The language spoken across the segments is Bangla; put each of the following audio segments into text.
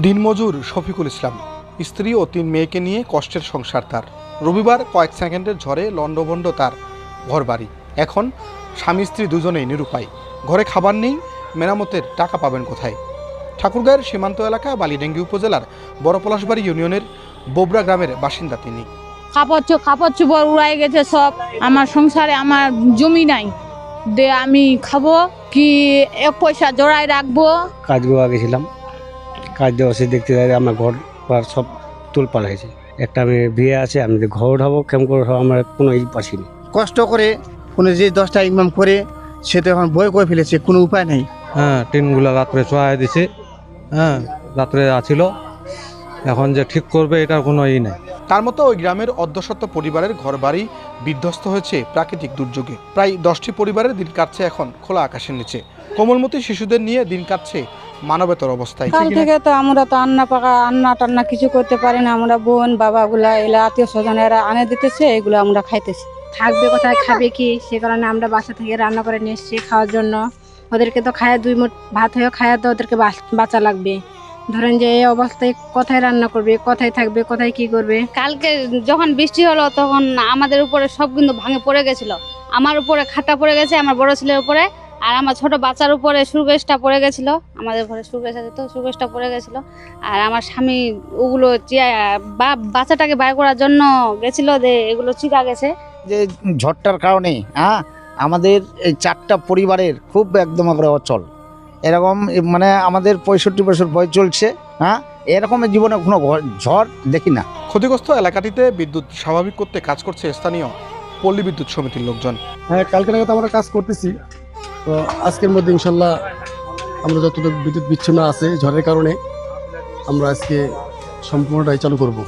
দিনমজুর শফিকুল ইসলাম। স্ত্রী ও তিন মেয়েকে নিয়ে কষ্টের সংসার তার। রবিবার কয়েক সেকেন্ডের ঝড়ে লণ্ডভণ্ড তার ঘরবাড়ি। এখন স্বামী স্ত্রী দুজনেই নিরুপায়। ঘরে খাবার নেই মেরামতের টাকা পাবেন কোথায়? ঠাকুরগাঁয়ের সীমান্ত এলাকা বালিডেঙ্গি উপজেলার বড়পলাশবাড়ি ইউনিয়নের বোবরা গ্রামের বাসিন্দা তিনি। কাপড় কাপড় চোপড় উড়াই গেছে সব। আমার সংসারে আমার জমি নাই। দে আমি খাব কি এক পয়সা জোড়ায় রাখব? কাজ গোয়া গেছিলাম কাজ দেওয়া সে দেখতে যাই আমার ঘর ঘর সব তোলপাল হয়েছে। একটা মেয়ে বিয়ে আছে আমি যে ঘর উঠাবো কেমন করে উঠাবো আমার কোনো ই পাচ্ছিনি কষ্ট করে কোনো যে দশটা ইনকাম করে সে তো এখন বই করে ফেলেছে কোনো উপায় নেই। হ্যাঁ টিনগুলো রাত্রে চড়াই দিছে। হ্যাঁ রাত্রে আছিল। এখন যে ঠিক করবে এটার কোনো ই নেই। তার মতো ওই গ্রামের অর্ধশত পরিবারের ঘরবাড়ি বিধ্বস্ত হয়েছে প্রাকৃতিক দুর্যোগে। প্রায় দশটি পরিবারের দিন কাটছে এখন খোলা আকাশের নিচে। কোমলমতি শিশুদের নিয়ে দিন কাটছে মানবেতর অবস্থায় কাল থেকে তো আমরা তো আন্না পাকা আন্না টান্না কিছু করতে পারি না। আমরা বোন বাবাগুলা এলা আত্মীয় স্বজন এরা আনে দিতেছে এগুলো আমরা খাইতেছি। থাকবে কোথায় খাবে কি? সে কারণে আমরা বাসা থেকে রান্না করে নিয়ে এসেছি খাওয়ার জন্য। ওদেরকে তো খায়া দুই মুঠ ভাত হয়েও খায়া তো ওদেরকে বাঁচা লাগবে। ধরেন যে এই অবস্থায় কোথায় রান্না করবে কোথায় থাকবে কোথায় কি করবে? কালকে যখন বৃষ্টি হলো তখন আমাদের উপরে সব কিন্তু ভাঙে পড়ে গেছিল। আমার উপরে খাতা পড়ে গেছে আমার বড় ছেলের উপরে। আর আমার ছোট বাচ্চার উপরে সুরগেশটা পড়ে গেছিল। আমাদের ঘরে সুরগেশ আছে তো সুরগেশটা পড়ে গেছিল। আর আমার স্বামী ওগুলো চিয়া- বা বাচ্চাটাকে বাইর করার জন্য গেছিল যে এগুলো চিকা গেছে। যে ঝড়টার কারণে হ্যাঁ আমাদের এই চারটা পরিবারের খুব একদম করে অচল। এরকম মানে আমাদের পঁয়ষট্টি বছর বয়স চলছে হ্যাঁ এরকমের জীবনে কোনো ঝড় দেখি না। ক্ষতিগ্রস্ত এলাকাটিতে বিদ্যুৎ স্বাভাবিক করতে কাজ করছে স্থানীয় পল্লী বিদ্যুৎ সমিতির লোকজন। হ্যাঁ কালকে নাগাদ আমরা কাজ করতেছি। তো আজকের মধ্যে ইনশাল্লাহ আমরা যতটুকু বিদ্যুৎ বিচ্ছিন্ন আছে ঝড়ের কারণে আমরা আজকে সম্পূর্ণটাই চালু করব।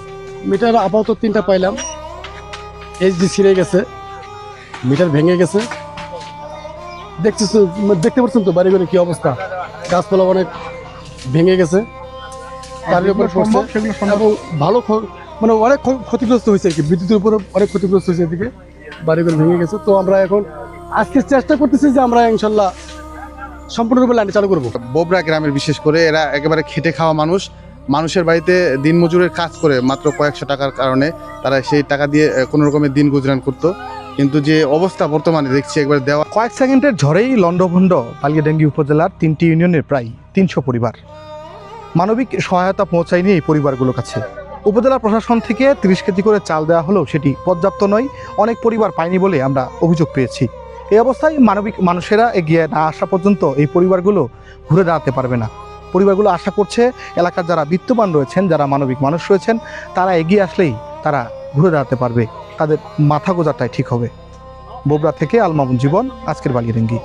মিটার আপাতত তিনটা পাইলাম। এইচডি ছিঁড়ে গেছে। মিটার ভেঙে গেছে। দেখছিস দেখতে পাচ্ছেন তো বাড়ি ঘরে কি অবস্থা? গাছপালা অনেক ভেঙে গেছে। তার উপর পড়ছে। এবং ভালো মানে অনেক ক্ষ- ক্ষতিগ্রস্ত হয়েছে আর কি বিদ্যুতের উপরে অনেক ক্ষতিগ্রস্ত হয়েছে এদিকে। বাড়িঘর ভেঙে গেছে। তো আমরা এখন আজকে চেষ্টা করতেছি যে আমরা ইনশাল্লাহ সম্পূর্ণরূপে লাইনে চালু করব। বোবরা গ্রামের বিশেষ করে এরা একেবারে খেটে খাওয়া মানুষ। মানুষের বাড়িতে দিনমজুরের কাজ করে মাত্র কয়েকশো টাকার কারণে তারা সেই টাকা দিয়ে কোনো রকমের দিন গুজরান করতো। কিন্তু যে অবস্থা বর্তমানে দেখছি একবার দেওয়া কয়েক সেকেন্ডের ঝড়েই লণ্ডভণ্ড বালিয়াডাঙ্গি উপজেলার তিনটি ইউনিয়নের প্রায় তিনশো পরিবার। মানবিক সহায়তা পৌঁছায়নি এই পরিবারগুলোর কাছে। উপজেলা প্রশাসন থেকে তিরিশ কেজি করে চাল দেওয়া হলেও সেটি পর্যাপ্ত নয়। অনেক পরিবার পায়নি বলে আমরা অভিযোগ পেয়েছি। এই অবস্থায় মানবিক মানুষেরা এগিয়ে না আসা পর্যন্ত এই পরিবারগুলো ঘুরে দাঁড়াতে পারবে না। পরিবারগুলো আশা করছে এলাকার যারা বিত্তবান রয়েছেন, যারা মানবিক মানুষ রয়েছেন, তারা এগিয়ে আসলেই তারা ঘুরে দাঁড়াতে পারবে। তাদের মাথা গোজাটাই ঠিক হবে। বোবরা থেকে আলমামুন জীবন, আজকের বালিয়ারেঙ্গি